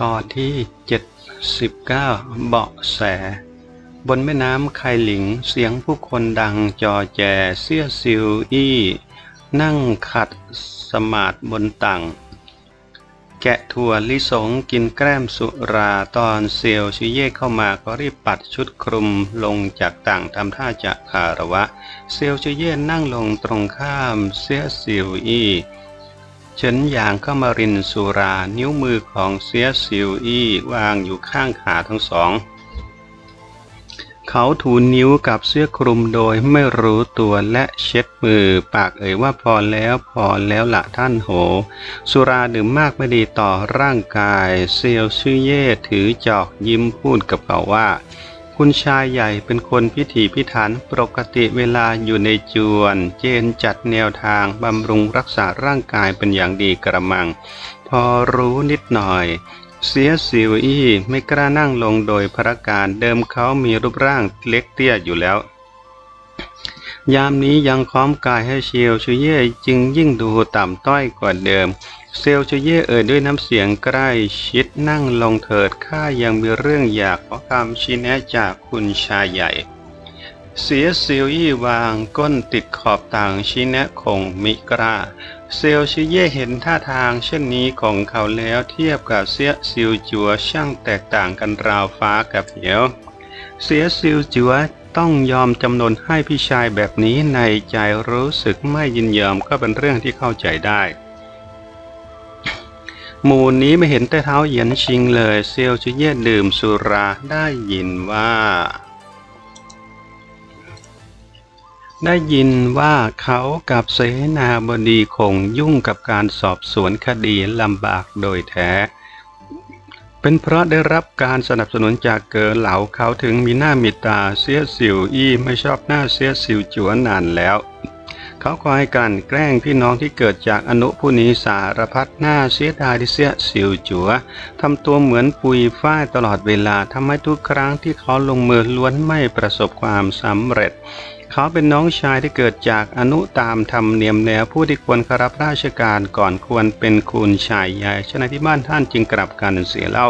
ตอนที่ 79 เบาะแส บนแม่น้ำไคหลิงเสียงผู้คนดังจอแจเสี้ยซิวอี้ นั่งขัดสมาธิบนตังแกะถั่วลิสงกินแกล้มสุราตอนเซียวชิเย่เข้ามาก็รีบปัดชุดคลุมลงจากต่างทำท่าจะคาระวะ เซียวชิเย่นั่งลงตรงข้ามเสี้ยซิวอี้ ฉินหยางเข้ามารินสุรานิ้วมือของเสียซิวอี้วางอยู่ข้างขาทั้งสอง เขาถูนิ้วกับเสื้อคลุมโดยไม่รู้ตัวและเช็ดมือปากเอ่ยว่าพอแล้วพอแล้วละท่านโห สุราดื่มมากไม่ดีต่อร่างกาย เซียวชื่อเย่ถือจอกยิ้มพูดกับเขาว่า คุณชายใหญ่เป็นคนพิถีพิถันปกติเวลาอยู่ในจวน เจนจัดแนวทางบำรุงรักษาร่างกายเป็นอย่างดีกระมัง พอรู้นิดหน่อย เสียสิวอี้ไม่กล้านั่งลงโดยพระการเดิมเขามีรูปร่างเล็กเตี้ยอยู่แล้ว ยามนี้ยังค้อมกายให้เชียวชูเย่จึงยิ่งดูต่ำต้อยกว่าเดิม เซลชูเย่เอ่ยด้วยน้ำเสียงใกล้ชิดนั่งลงเถิดข้ายังมีเรื่องอยากขอคำชี้แนะจากคุณชายใหญ่ เสียซิวอี้วางก้นติดขอบต่างชี้แนะคงมิกราเซลชิเย่เห็นท่าทางเช่นนี้ของเขาแล้วเทียบกับเสียซิวจัวช่างแตกต่างกันราวฟ้ากับเหวเสียซิวจัวต้องยอมจำนนให้พี่ชายแบบนี้ในใจรู้สึกไม่ยินยอมก็เป็นเรื่องที่เข้าใจได้ หมู่นี้ไม่เห็นแต่เท้าเหยียนชิงเลย เซียวชิเย่ดื่มสุราได้ยินว่า ได้ยินว่าเขากับเสนาบดีคงยุ่งกับการสอบสวนคดีลำบากโดยแท้ เป็นเพราะได้รับการสนับสนุนจากเกอเหลาเขาถึงมีหน้ามีตาเสียสิวอี้ไม่ชอบหน้าเสียสิวจัวนานแล้ว เขาคอยกลันแกล้งพี่น้องที่เกิดจากอนุผู้นี้สารพัดหน้าเสียดายที่เสียสิวจัวทำตัวเหมือนปุยฝ้ายตลอดเวลาทำให้ทุกครั้งที่เขาลงมือล้วนไม่ประสบความสำเร็จเขาเป็นน้องชายที่เกิดจากอนุตามธรรมเนียมแล้วผู้ที่ควรคารับราชการก่อนควรเป็นคุณชายใหญ่ฉะนั้นที่บ้านท่านจึงกลับกันเสียเล่า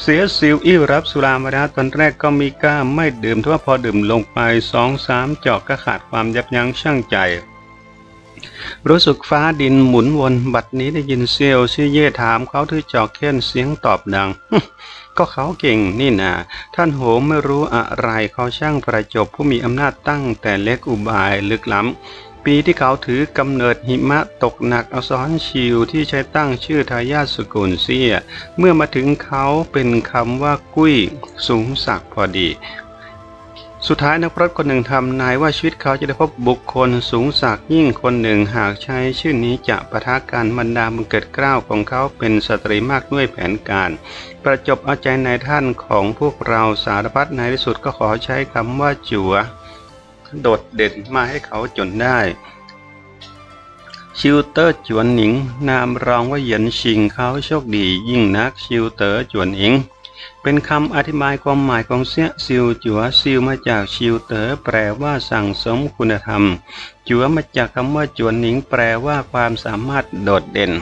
เสียสิวอี้รับสุรามาแล้วตอนแรกก็มีกล้าไม่ดื่มทว่าพอดื่มลงไปสองสามจอกก็ขาดความยับยั้งชั่งใจ รู้สึกฟ้าดินหมุนวนบัดนี้ได้ยินเซียวชื่เย่ถามเขาถือจอกเค้นเสียงตอบดัง ก็เขาเก่งนี่นาท่านโหมไม่รู้อะไรเขาช่างประจบผู้มีอำนาจตั้งแต่เล็กอุบายลึกล้ำ ปีที่เขาถือกำเนิดหิมะตกหนักอาซ้อนชิวที่ใช้ตั้งชื่อทายาทสกุลเสีย เมื่อมาถึงเขาเป็นคำว่ากุ้ยสูงสักพอดี สุดท้ายนักพรตคนหนึ่งทำนายว่าชีวิตเขาจะได้พบบุคคลสูงสักยิ่งคนหนึ่งหากใช้ชื่อนี้จะปะทะการบรรดาบังเกิดเกล้าวของเขาเป็นสตรีมากด้วยแผนการ ประจบเอาใจในท่านของพวกเราสารพัดในที่สุดก็ขอใช้คำว่าจัว โดดเด่นมาให้เขาจนได้ชิวเตอร์จวนหนิง นามรองว่าเหยียนชิงเขาโชคดี ยิ่งนักชิวเตอร์จวนหนิง เป็นคำอธิบายความหมายของเสี้ยซิวจัวซิวมาจากชิวเตอร์แปลว่าสั่งสมคุณธรรม จัวมาจากคำว่าจวนหนิง แปลว่าความสามารถโดดเด่น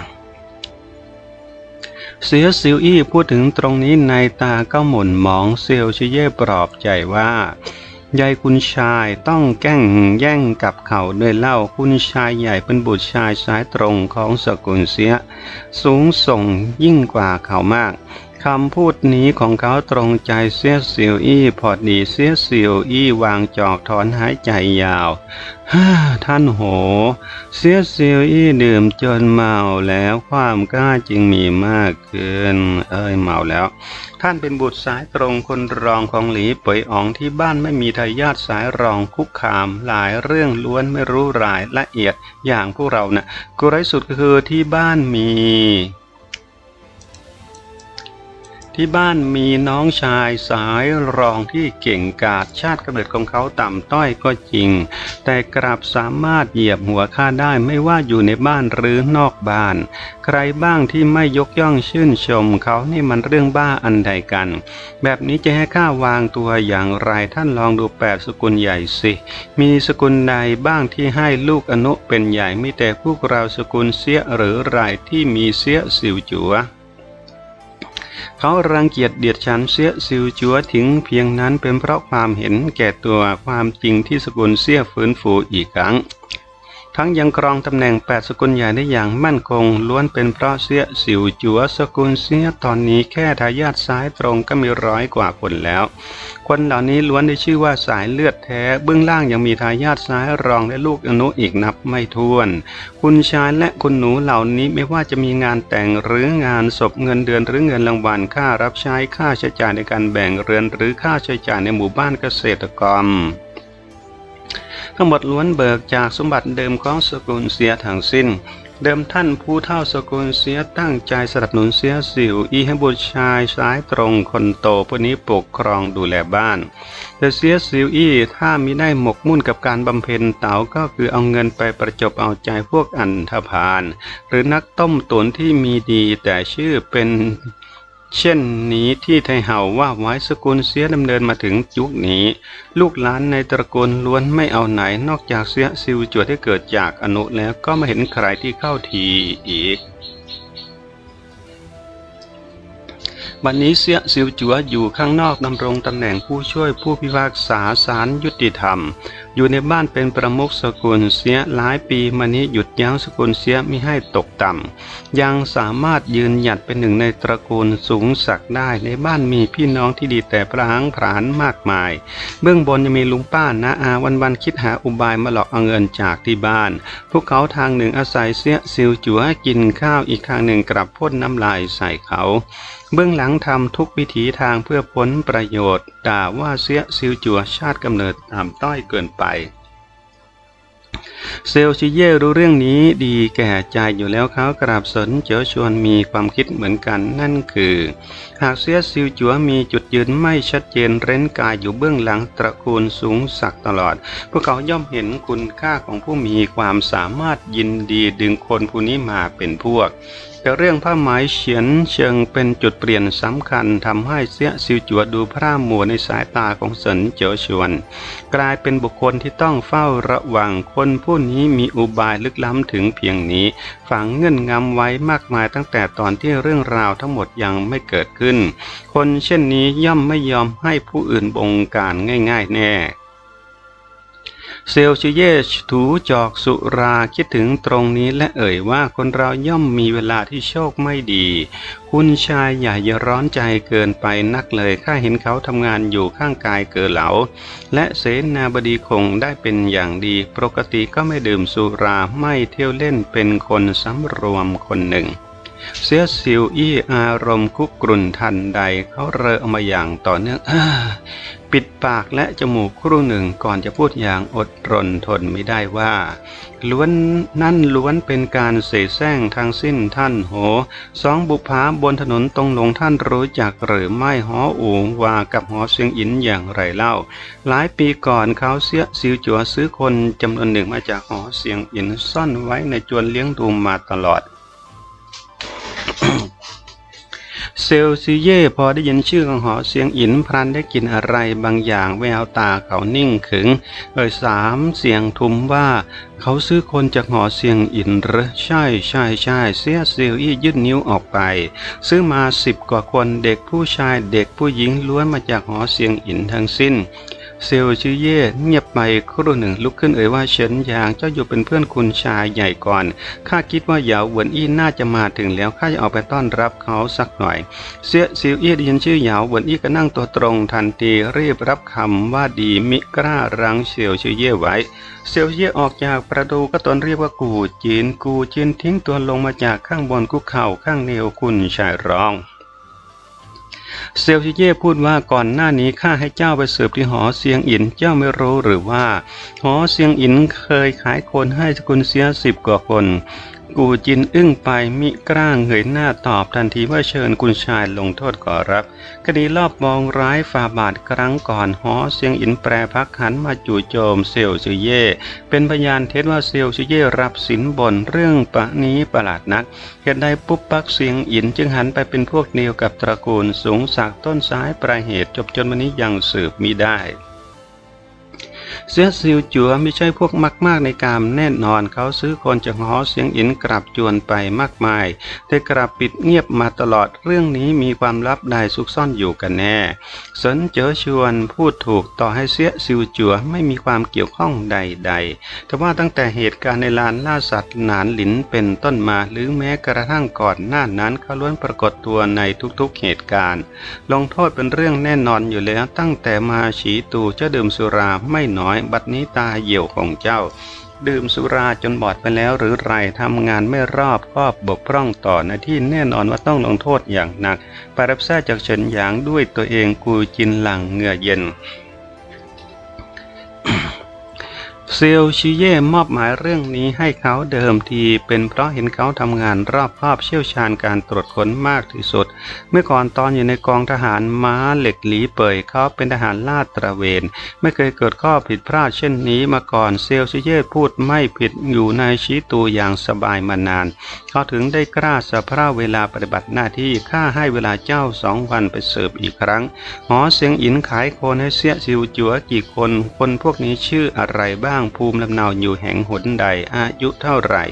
เสียซิวอี้พูดถึงตรงนี้ในตาก็หม่นหมองเซียวชิเย่ปลอบใจว่า ยายคุณชายต้องแกล้งแย่งกับเขาด้วยเล่าคุณชายใหญ่เป็นบุตรชายสายตรงของสกุลเสีย สูงส่งยิ่งกว่าเขามาก คำพูดนี้ของเขาตรงใจเสียเซียวอี้พอดีเสียเซียวอี้วางจอกถอนหายใจยาวฮ่าท่านโห เสียเซียวอี้ดื่มจนเมาแล้วความกล้าจึงมีมากขึ้น เอ้ยเมาแล้ว ท่านเป็นบุตรสายตรงคนรองของหลีเป่ยอ๋องที่บ้านไม่มีทายาทสายรองคุกคามหลายเรื่องล้วนไม่รู้รายละเอียดอย่างพวกเรานะ่ะกุไรสุดก็คือที่บ้านมี ที่บ้านมีน้องชายสายรองที่เก่งกาจชาติกำเนิดของเขาต่ำต้อยก็จริง แต่กลับสามารถเหยียบหัวข้าได้ไม่ว่าอยู่ในบ้านหรือนอกบ้าน ใครบ้างที่ไม่ยกย่องชื่นชมเขานี่มันเรื่องบ้าอันใดกัน แบบนี้จะให้ข้าวางตัวอย่างไรท่านลองดูแปดสกุลใหญ่สิ มีสกุลใดบ้างที่ให้ลูกอนุเป็นใหญ่มีแต่พวกเราสกุลเสียหรือรายที่มีเสียสิวจัว เขารังเกียจเดียดฉันเสียซิวจัวถึงเพียงนั้นเป็นเพราะความเห็นแก่ตัวความจริงที่สกุลเสียฟื้นฟูอีกครั้ง ทั้งยังครองตำแหน่งแปดสกุลใหญ่ได้อย่างมั่นคง ล้วนเป็นเพราะเสียสิวจัวสกุลเสียตอนนี้แค่ทายาทซ้ายตรงก็มีร้อยกว่าคนแล้ว คนเหล่านี้ล้วนได้ชื่อว่าสายเลือดแท้ เบื้องล่างยังมีทายาทซ้ายรองและลูกอนุอีกนับไม่ถ้วน คุณชายและคุณหนูเหล่านี้ไม่ว่าจะมีงานแต่งหรืองานศพเงินเดือนหรือเงินรางวัลค่ารับใช้ค่าใช้จ่ายในการแบ่งเรือนหรือค่าใช้จ่ายในหมู่บ้านเกษตรกรรม ทั้งหมดล้วนเบิกจากสมบัติเดิมของสกุลเสียทั้งสิ้น เดิมท่านผู้เท่าสกุลเสียตั้งใจสนับสนุนเสียสิวอีให้บุตรชายสายตรงคนโตผู้นี้ปกครองดูแลบ้าน แต่เสียสิวอี้ถ้ามิได้หมกมุ่นกับการบำเพ็ญเต๋าก็คือเอาเงินไปประจบเอาใจพวกอันธพาลหรือนักต้มตุนที่มีดีแต่ชื่อเป็น เช่นนี้ที่ไทยเห่าว่าไว้สกุลเสียดำเนินมาถึงยุคนี้ ลูกหลานในตระกูลล้วนไม่เอาไหนนอกจากเสียซิวจวดที่เกิดจากอนุแล้วก็ไม่เห็นใครที่เข้าทีอีกบัดนนี้เสียสิวจัวอยู่ข้างนอกดำรงตำแหน่งผู้ช่วยผู้พิพากษาศาลยุติธรรม อยู่ในบ้านเป็นประมุขสกุลเสียหลายปีมานี้หยุดยั้งสกุลเสียม่ให้ตกต่ำ ยังสามารถยืนหยัดเป็นหนึ่งในตระกูลสูงศักดิ์ได้ในบ้านมีพี่น้องที่ดีแต่พระหังผานมากมาย เบื้องบนยังมีลุงป้านะอาวันวันคิดหาอุบายมาหลอกเอาเงินจากที่บ้าน พวกเขาทางหนึ่งอาศัยเสียซิวจัวกินข้าวอีกทางหนึ่งกลับพ่นน้ำลายใส่เขา เบื้องหลังทำทุกวิถีทางเพื่อผลประโยชน์ ด่าว่าเสียซิวจัวชาติกำเนิดต่ำต้อยเกินไป เซลชิเย่รู้เรื่องนี้ดีแก่ใจอยู่แล้วเขากราบสนเจอชวนมีความคิดเหมือนกันนั่นคือ หากเสียซิวจัวมีจุดยืนไม่ชัดเจนเร้นกายอยู่เบื้องหลังตระกูลสูงศักตลอด พวกเขาย่อมเห็นคุณค่าของผู้มีความสามารถยินดีดึงคนผู้นี้มาเป็นพวกแต่เรื่องผ้าไหมเฉียนเชิงเป็นจุดเปลี่ยนสำคัญทำให้เสียซิวจัวดูพร่ามัวในสายตาของเสินเจ๋อชวน กลายเป็นบุคคลที่ต้องเฝ้าระวังคนผู้นี้มีอุบายลึกล้ำถึงเพียงนี้ ฝังเงื่อนงำไว้มากมายตั้งแต่ตอนที่เรื่องราวทั้งหมดยังไม่เกิดขึ้นคนเช่นนี้ย่อมไม่ยอมให้ผู้อื่นบงการง่าย ๆ แน่เซลชิเยชถูจอกสุราคิดถึงตรงนี้และเอ่ยว่าคนเราย่อมมีเวลาที่โชคไม่ดี คุณชายอย่าอย่าร้อนใจเกินไปนักเลยข้าเห็นเขาทำงานอยู่ข้างกายเกิดเหลา และเสนาบดีคงได้เป็นอย่างดี ปกติก็ไม่ดื่มสุราไม่เที่ยวเล่นเป็นคนสำรวมคนหนึ่ง เสียสิวอี้อารมณ์คุกกรุ่นทันใดเขาเรอมาอย่างต่อเนื่องอปิดปากและจมูกครู่หนึ่งก่อนจะพูดอย่างอดรนทนไม่ได้ว่า ล้วนนั่นล้วนเป็นการเสแสร้งทางสิ้นท่านโหสองบุพาบนถนนตรงหลงท่านรู้จักหรือไม่หออูงว่ากับหอเสียงอินอย่างไรเล่า หลายปีก่อนเขาเสียซิวจัวซื้อคนจำนวนหนึ่งมาจากหอเสียงอินซ่อนไว้ในจวนเลี้ยงดูมาตลอด เซลซิเย่พอได้ยินชื่อของหอเสียงอินพรันได้กลินอะไรบางอย่างแววตาเขานิ่งขึง เอ่ยสามเสียงทุมว่า เขาซื้อคนจากหอเสียงอินเหรอใช่ใช่ใช่เสียเซลอี้ยื่นนิ้วออกไป ซื้อมาสิบกว่าคนเด็กผู้ชายเด็กผู้หญิงล้วนมาจากหอเสียงอินทั้งสิ้น เซลชื่อเย่เงียบไปครู่หนึ่งลุกขึ้นเอ่ยว่าเฉินยางเจ้าอยู่เป็นเพื่อนคุณชายใหญ่ก่อนข้าคิดว่าเหยาเหวินอี้น่าจะมาถึงแล้วข้าจะออกไปต้อนรับเขาสักหน่อย เสียซิวเอี้ได้ยินชื่อเหยาเหวินอี้ก็นั่งตัวตรงทันทีรีบรับคำว่าดีมิกล้ารังเซียวชื่อเย่ไว้ เซียวเย่ออกจากประตูก็ตนเรียกว่ากูจีนกูจีนทิ้งตัวลงมาจากข้างบนคุกเข่าข้างเนวคุณชายร้อง เซลซิเย่พูดว่าก่อนหน้านี้ข้าให้เจ้าไปสืบที่หอเซียงอินเจ้าไม่รู้หรือว่า หอเซียงอินเคยขายคนให้สกุลเสียสิบกว่าคน กูจินอึ้งไปมิกล้างเงยหน้าตอบทันทีว่าเชิญคุณชายลงโทษขอรับ คดีรอบมองร้ายฝ่าบาทครั้งก่อนหอเซียงอินแปรพักหันมาจู่โจมเซลซิเย่เป็นพยานเท็จว่าเซลซิเย่รับสินบนเรื่องปะนี้ประหลาดนัก เหตุใดปุ๊บปักเสียงอินจึงหันไปเป็นพวกเดียวกับตระกูลสูงศักต้นสายปลายเหตุจบจนวันนี้ยังสืบมิได้ เสียซิวจัวไม่ใช่พวกมักมากในกามแน่นอนเขาซื้อคนจากหอเสียงอินกลับจวนไปมากมาย แต่กลับปิดเงียบมาตลอดเรื่องนี้มีความลับใดซุกซ่อนอยู่กันแน่สนเจอชวนพูดถูกต่อให้เสียซิวจัวไม่มีความเกี่ยวข้องใดๆแต่ว่าตั้งแต่เหตุการณ์ในลานล่าสัตว์หนานหลินเป็นต้นมาหรือแม้กระทั่งก่อนหน้านั้นเขาล้วนปรากฏตัวในทุกๆเหตุการณ์ ลงโทษเป็นเรื่องแน่นอนอยู่แล้วตั้งแต่มาฉีตูเจ้าดื่มสุราไม่น้อยบัดนี้ตาเหี่ยวของเจ้า ดื่มสุราจนบอดไปแล้วหรือไรทำงานไม่รอบครอบบกพร่องต่อหน้าที่แน่นอนว่าต้องลงโทษอย่างหนักไปรับทราจากเฉินหยางด้วยตัวเองกูจินหลังเหงื่อเย็น เซียวชิเย่มอบหมายเรื่องนี้ให้เขาเดิมทีเป็นเพราะเห็นเขาทำงานรอบคอบเชี่ยวชาญการตรวจค้นมากที่สุด เมื่อก่อนตอนอยู่ในกองทหารม้าเหล็กหลีเป่ยเขาเป็นทหารลาดตระเวน ไม่เคยเกิดข้อผิดพลาดเช่นนี้มาก่อนเซียวชิเย่พูดไม่ผิดอยู่ในชี้ตูอย่างสบายมานาน เขาถึงได้กล้าสะเพร่าเวลาปฏิบัติหน้าที่ข้าให้เวลาเจ้าสองวันไปเสิร์ฟอีกครั้งหอเสียงอินขายคนให้เสียซิวจัวกี่คนคนพวกนี้ชื่ออะไรบ้างภูมิลำเนาอยู่แห่งหนใดอายุเท่าไหร่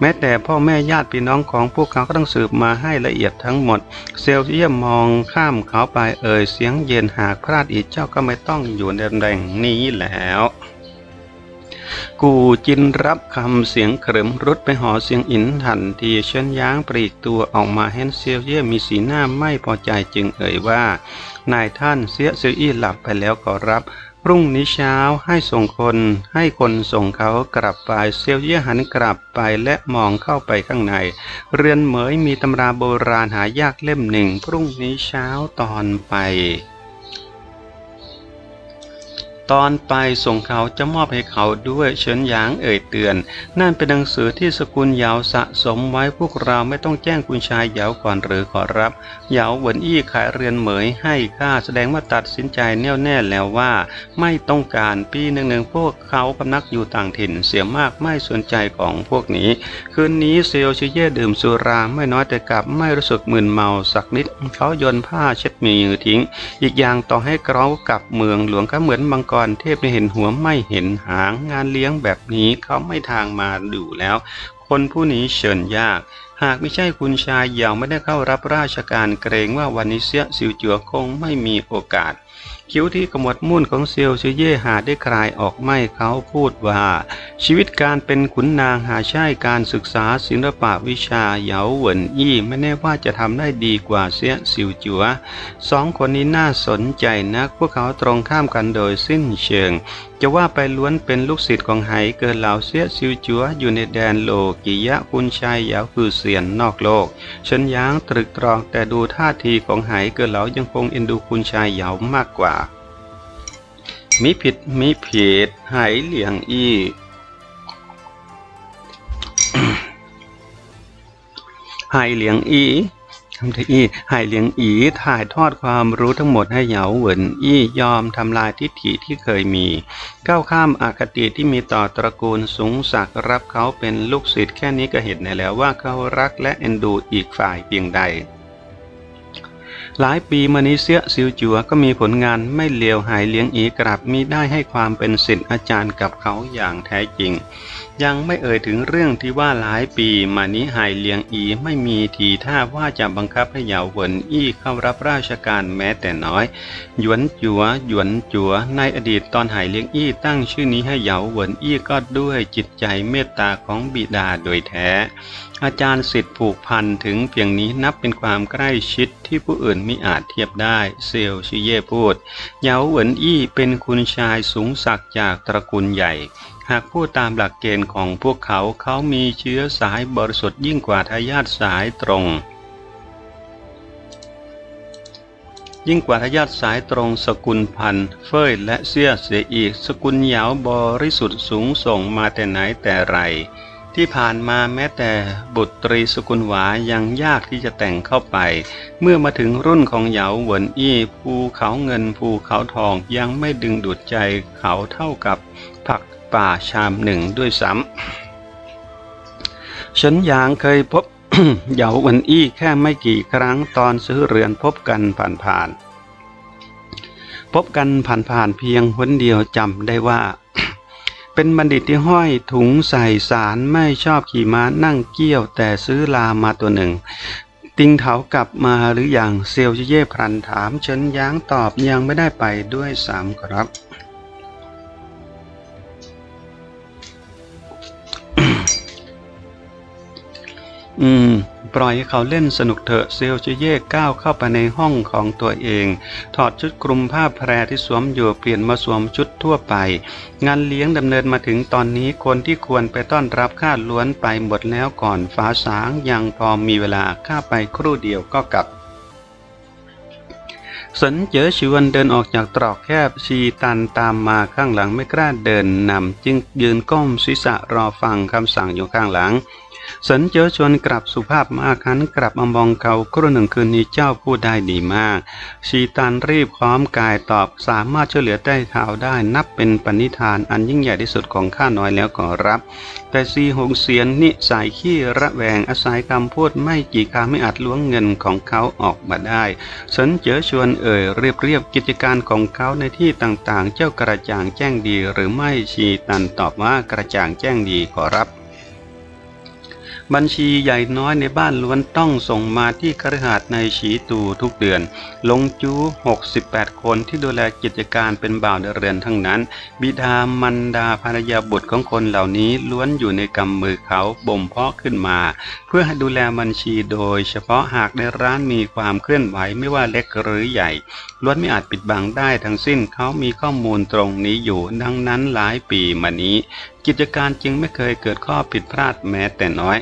แม้แต่พ่อแม่ญาติพี่น้องของพวกเขาก็ต้องสืบมาให้ละเอียดทั้งหมด เซลเยียมมองข้ามเขาไปเอ่ยเสียงเย็นหากพลาดอีกเจ้าก็ไม่ต้องอยู่ในตำแหน่งนี้แล้วกูจินรับคำเสียงเคริมรุดไปหอเสียงอินทันทีเชิญย้างปลีกตัวออกมาเห็นเซียวเย่มีสีหน้าไม่พอใจจึงเอ่ยว่า นายท่านเสียเซียวอี้หลับไปแล้วขอรับ พรุ่งนี้เช้าให้ส่งคนให้คนส่งเขากลับไปเซียวเย่หันกลับไปและมองเข้าไปข้างใน เรือนเหมยมีตำราโบราณหายากเล่มหนึ่ง พรุ่งนี้เช้าตอนไป ตอนไปส่งเขาจะมอบให้เขาด้วยเฉินหยางเอ่ยเตือน นั่นเป็นหนังสือที่สกุลเหยาสะสมไว้พวกเราไม่ต้องแจ้งคุณชายเหยาก่อนหรือขอรับเหยาเหวินอี้ขายเรือนเหมยให้ข้าแสดงว่าตัดสินใจแน่วแน่แล้วว่า ไม่ต้องการปีหนึ่งหนึ่งพวกเขาพำนักอยู่ต่างถิ่นเสียมากไม่สนใจของพวกนี้ คืนนี้เซลชิเย่ดื่มสุราไม่น้อยแต่กลับไม่รู้สึกมึนเมาสักนิดเขาโยนผ้าเช็ดมือทิ้ง อีกอย่างต่อให้เขากลับเมืองหลวงก็เหมือนมังกรเทพไม่เห็นหัวไม่เห็นหางงานเลี้ยงแบบนี้เขาไม่ทางมาดูแล้ว คนผู้นี้เชิญยากหากไม่ใช่คุณชายเยาไม่ได้เข้ารับราชการเกรงว่าวันนี้เสียสิวจัวคงไม่มีโอกาส คิ้วที่ขมวดมุ่นของเซียวชื่อเย่หาได้คลายออกไม่เขาพูดว่า ชีวิตการเป็นขุนนางหาใช่การศึกษาศิลปะวิชาเหยาเหวินอี้ไม่แน่ว่าจะทำได้ดีกว่าเสียสิวจัวสองคนนี้น่าสนใจนักพวกเขาตรงข้ามกันโดยสิ้นเชิง จะว่าไปล้วนเป็นลูกศิษย์ของไหเกินเหล่าเสียซิวจัวอยู่ในแดนโลกิยะคุณชายยาคือเสียนนอกโลกเฉินยางตรึกตรองแต่ดูท่าทีของไหเกินเหล่ายังคงเอ็นดูคุณชายยามากกว่า มิผิดมิผิดไหเหลียงอี้ไหเหลียงอี ทำที่อีไหเลียงอีถ่ายทอดความรู้ทั้งหมดให้เหยาเหวินอี้ยอมทำลายทิฏฐิที่เคยมี ก้าวข้ามอคติที่มีต่อตระกูลสูงศักดิ์รับเขาเป็นลูกศิษย์แค่นี้ก็เห็นได้แล้วว่าเขารักและเอ็นดูอีกฝ่ายเพียงใดหลายปีมานี้เสียซิวจัวก็มีผลงานไม่เลวหายเลี้ยงอีกลับมีได้ให้ความเป็นศิษย์อาจารย์กับเขาอย่างแท้จริง ยังไม่เอ่ยถึงเรื่องที่ว่าหลายปีมานี้หายเลียงอีไม่มีทีท่าว่าจะบังคับให้เหยาเวินอี้เข้ารับราชการแม้แต่น้อย หยวนจัวหยวนจัวในอดีตตอนหายเลี้ยงอี้ตั้งชื่อนี้ให้เหยาเวินอี้ก็ด้วยจิตใจเมตตาของบิดาโดยแท้ อาจารย์สิทธิ์ผูกพันถึงเพียงนี้นับเป็นความใกล้ชิดที่ผู้อื่นไมิอาจเทียบได้ เซลชิเย่พูดเหยาเวินอี้เป็นคุณชายสูงศักดิ์จากตระกูลใหญ่ หากพูดตามหลักเกณฑ์ของพวกเขาเขามีเชื้อสายบริสุทธิ์ยิ่งกว่าทายาทสายตรง ยิ่งกว่าทายาทสายตรงสกุลพันธุ์เฟยและเสี่ยเสียอีก สกุลเหยาบริสุทธิ์สูงส่งมาแต่ไหนแต่ไร ที่ผ่านมาแม้แต่บุตรีสกุลหวายังยากที่จะแต่งเข้าไป เมื่อมาถึงรุ่นของเหยาเหวินอี้ภูเขาเงินภูเขาทองยังไม่ดึงดูดใจเขาเท่ากับ ป่าชามหนึ่งด้วยซ้ำฉันยางเคยพบเหยาวินอี้แค่ไม่กี่ครั้งตอนซื้อเรือนพบกันผ่านๆพบกันผ่านๆเพียงหนเดียวจำได้ว่า เป็นบัณฑิตที่ห้อยถุงใส่สารไม่ชอบขี่ม้านั่งเกี้ยวแต่ซื้อลามาตัวหนึ่ง ติงเถากลับมาหรืออยังเซลเย่พรันถามเฉินยางตอบยังไม่ได้ไปด้วยสามครับ อืม ปล่อยให้เขาเล่นสนุกเถอะเซลเจเย่ก้าวเข้าไปในห้องของตัวเอง ถอดชุดคลุมผ้าแพรที่สวมอยู่เปลี่ยนมาสวมชุดทั่วไป งานเลี้ยงดำเนินมาถึงตอนนี้คนที่ควรไปต้อนรับข้าล้วนไปหมดแล้วก่อนฟ้าสางยังพอมีเวลาข้าไปครู่เดียวก็กลับสนเจอชิวันเดินออกจากตรอกแคบชีตันตามมาข้างหลังไม่กล้าเดินนำจึงยืนก้มศีรษะรอฟังคำสั่งอยู่ข้างหลัง สันเจอชวนกลับสุภาพมากหันกลับมมองเขาครู่หนึ่งคืนนี้เจ้าพูดได้ดีมาก ชีตันรีบพร้อมกายตอบสามารถช่วยเหลือใต้เท้าได้นับเป็นปณิธานอันยิ่งใหญ่ที่สุดของข้าน้อยแล้วขอรับ แต่ซีหงเสียนนิสัยขี้ระแวงอาศัยคำพูดไม่กี่คำไม่อาจล้วงเงินของเขาออกมาได้ สันเจอชวนเอ่ยเรียบเรียบกิจการของเขาในที่ต่างๆ เจ้ากระจ่างแจ้งดีหรือไม่ชีตันตอบว่ากระจ่างแจ้งดีขอรับ บัญชีใหญ่น้อยในบ้านล้วนต้องส่งมาที่คฤหาสน์ในฉีตูทุกเดือน ลงจู 68 คนที่ดูแลกิจการเป็นบ่าวเรือนทั้งนั้น บิดามันดาภรรยาบุตรของคนเหล่านี้ล้วนอยู่ในกำมือเขาบ่มเพาะขึ้นมา เพื่อให้ดูแลบัญชีโดย เฉพาะหากในร้านมีความเคลื่อนไหวไม่ว่าเล็กหรือใหญ่ล้วนไม่อาจปิดบังได้ทั้งสิ้นเขามีข้อมูลตรงนี้อยู่ดังนั้นหลายปีมานี้ กิจการจึงไม่เคยเกิดข้อผิดพลาดแม้แต่น้อย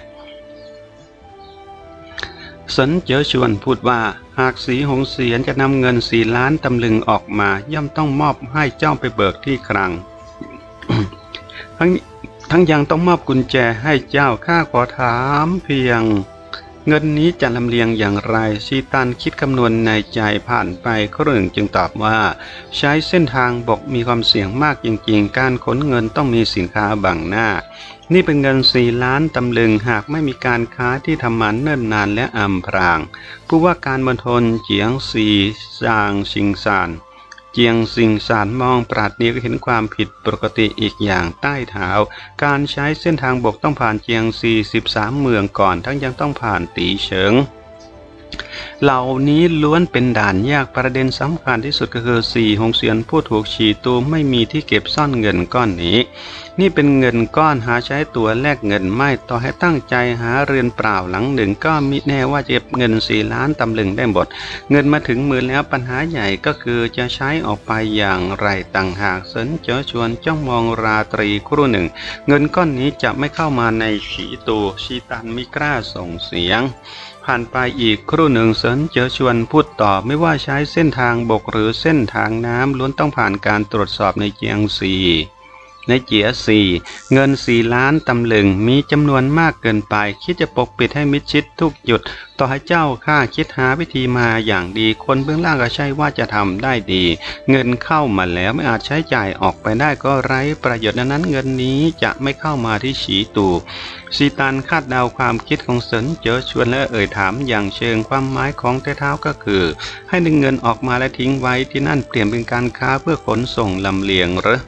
สนเจอชวนพูดว่าหากสีหงเสียนจะนำเงินสี่ล้านตำลึงออกมา ย่อมต้องมอบให้เจ้าไปเบิกที่คลัง ทั้งทั้งยังต้องมอบกุญแจให้เจ้าข้าขอถามเพียง เงินนี้จะลำเลียงอย่างไรชีตันคิดคำนวณในใจผ่านไปครึ่งจึงตอบว่า ใช้เส้นทางบกมีความเสี่ยงมากจริงๆ การขนเงินต้องมีสินค้าบังหน้า นี่เป็นเงินสี่ล้านตำลึงหากไม่มีการค้าที่ทำมันเนิ่นนานและอำพราง ผู้ว่าการมณฑลเจียงซีซางชิงซาน เจียงซิงซานมองปราดเดียวก็เห็นความผิดปกติอีกอย่างใต้เท้า การใช้เส้นทางบกต้องผ่านเจียงซี13 เมืองก่อน ทั้งยังต้องผ่านตีเฉิง เหล่านี้ล้วนเป็นด่านยากประเด็นสำคัญที่สุดก็คือสี่หงเสียนผู้ถูกฉีตูไม่มีที่เก็บซ่อนเงินก้อนนี้ นี่เป็นเงินก้อนหาใช้ตัวแลกเงินไม่ต่อให้ตั้งใจหาเรือนเปล่าหลังหนึ่งก็มิแน่ว่าจะเก็บเงินสี่ล้านตำลึงได้หมดเงินมาถึงมือแล้วปัญหาใหญ่ก็คือจะใช้ออกไปอย่างไรต่างหากเสินเจอชวนจ้องมองราตรีครู่หนึ่ง เงินก้อนนี้จะไม่เข้ามาในฉีตูชีตันไม่กล้าส่งเสียง ผ่านไปอีกครู่หนึ่งเสินเจอชวนพูดต่อไม่ว่าใช้เส้นทางบกหรือเส้นทางน้ำล้วนต้องผ่านการตรวจสอบในเจียงซี ในเจียซีเงินสี่ล้านตำลึงมีจำนวนมากเกินไป คิดจะปกปิดให้มิดชิดทุกจุด ต่อให้เจ้าข้าคิดหาวิธีมาอย่างดีคนเบื้องล่างก็ใช่ว่าจะทำได้ดี เงินเข้ามาแล้วไม่อาจใช้จ่ายออกไปได้ก็ไร้ประโยชน์ดังนั้นเงินนี้จะไม่เข้ามาที่ฉีตูซีตันคาดเดาความคิดของเสินเจอชวนและเอ่ยถามอย่างเชิงความหมายของเต้เท้าก็คือ ให้ดึงเงินออกมาและทิ้งไว้ที่นั่นเปลี่ยนเป็นการค้าเพื่อขนส่งลำเลียงหรือ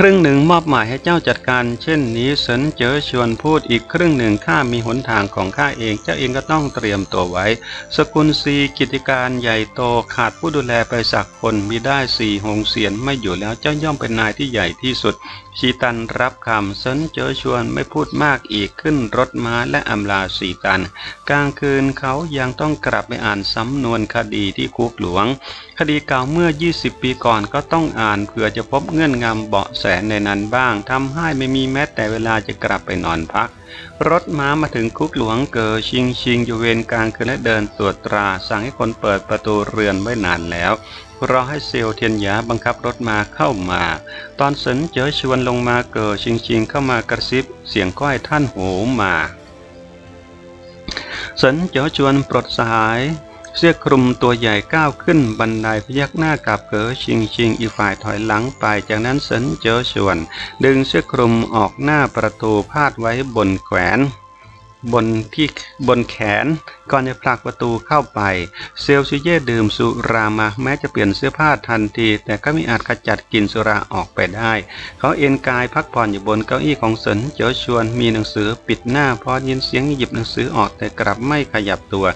ครึ่งหนึ่งมอบหมายให้เจ้าจัดการ เช่นนี้เสินเจอชวนพูดอีกครึ่งหนึ่งข้ามีหนทางของข้าเอง เจ้าเองก็ต้องเตรียมตัวไว้ สกุลซีกิจการใหญ่โตขาดผู้ดูแลไปสักคนมีได้สี่หงเสียนไม่อยู่แล้วเจ้าย่อมเป็นนายที่ใหญ่ที่สุด ชีตันรับคำเซินเจอชวนไม่พูดมากอีกขึ้นรถม้าและอำลาสีตัน กลางคืนเขายังต้องกลับไปอ่านสำนวนคดีที่คุกหลวง คดีเก่าเมื่อ 20 ปีก่อนก็ต้องอ่านเพื่อจะพบเงื่อนงำเบาะแสในนั้นบ้างทำให้ไม่มีแม้แต่เวลาจะกลับไปนอนพัก รถม้ามาถึงคุกหลวงเกอชิงชิงอยู่เวรกลางคืนและเดินตรวจตรา สั่งให้คนเปิดประตูเรือนไว้นานแล้วรอให้เซลเทียนหยาบังคับรถมาเข้ามา ตอนสนเจอชวนลงมาเกอชิงชิงเข้ามากระซิบ เสียงก้อยท่านโหูมาสนเจอชวนปลดสาย เสื้อคลุมตัวใหญ่ก้าวขึ้นบันไดพยักหน้ากับเก๋อชิงชิงอีฝ่ายถอยหลังไปจากนั้นเสินเจอชวน ดึงเสื้อคลุมออกหน้าประตูพาดไว้บนแขวน บนที่บนแขน ก่อนจะผลักประตูเข้าไป เซลซิเย่ดื่มสุรามาแม้จะเปลี่ยนเสื้อผ้าทันที แต่ก็ไม่อาจขจัดกลิ่นสุราออกไปได้ เขาเอนกายพักผ่อนอยู่บนเก้าอี้ของเสินเจ๋อชวนมีหนังสือปิดหน้าพอยินเสียงหยิบหนังสือออกแต่กลับไม่ขยับตัว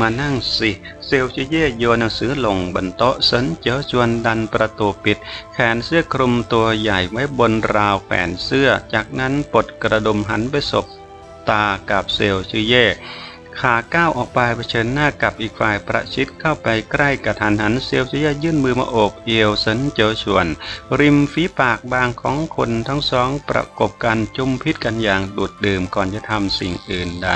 มานั่งสิเซลซิเย่โยนหนังสือลงบนโต๊ะเสินเจ๋อชวนดันประตูปิด แขนเสื้อคลุมตัวใหญ่ไว้บนราวแขวนเสื้อ จากนั้นปลดกระดุมหันไปสบ ตากับเซลซิเย่ขาก้าวออกไปเผชิญหน้ากับอีกฝ่ายประชิดเข้าไปใกล้กระทันหันเซียวเซียยื่นมือมาโอบเอวสันเจอชวน ริมฝีปากบางของคนทั้งสองประกบกันจุ่มพิษกันอย่างดุดดื่มก่อนจะทำสิ่งอื่นใด